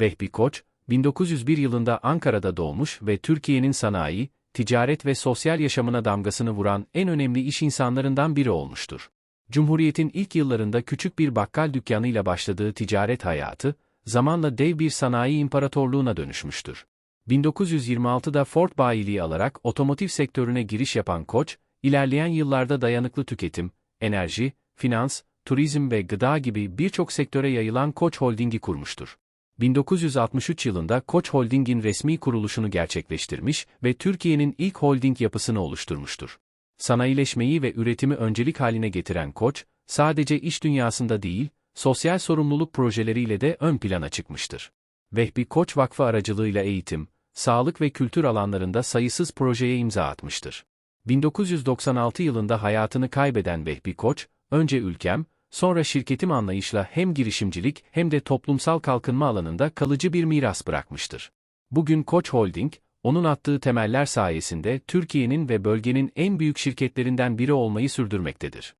Vehbi Koç, 1901 yılında Ankara'da doğmuş ve Türkiye'nin sanayi, ticaret ve sosyal yaşamına damgasını vuran en önemli iş insanlarından biri olmuştur. Cumhuriyet'in ilk yıllarında küçük bir bakkal dükkanıyla başladığı ticaret hayatı, zamanla dev bir sanayi imparatorluğuna dönüşmüştür. 1926'da Ford bayiliği alarak otomotiv sektörüne giriş yapan Koç, ilerleyen yıllarda dayanıklı tüketim, enerji, finans, turizm ve gıda gibi birçok sektöre yayılan Koç Holding'i kurmuştur. 1963 yılında Koç Holding'in resmi kuruluşunu gerçekleştirmiş ve Türkiye'nin ilk holding yapısını oluşturmuştur. Sanayileşmeyi ve üretimi öncelik haline getiren Koç, sadece iş dünyasında değil, sosyal sorumluluk projeleriyle de ön plana çıkmıştır. Vehbi Koç Vakfı aracılığıyla eğitim, sağlık ve kültür alanlarında sayısız projeye imza atmıştır. 1996 yılında hayatını kaybeden Vehbi Koç, önce ülkem, sonra şirketim anlayışla hem girişimcilik hem de toplumsal kalkınma alanında kalıcı bir miras bırakmıştır. Bugün Koç Holding, onun attığı temeller sayesinde Türkiye'nin ve bölgenin en büyük şirketlerinden biri olmayı sürdürmektedir.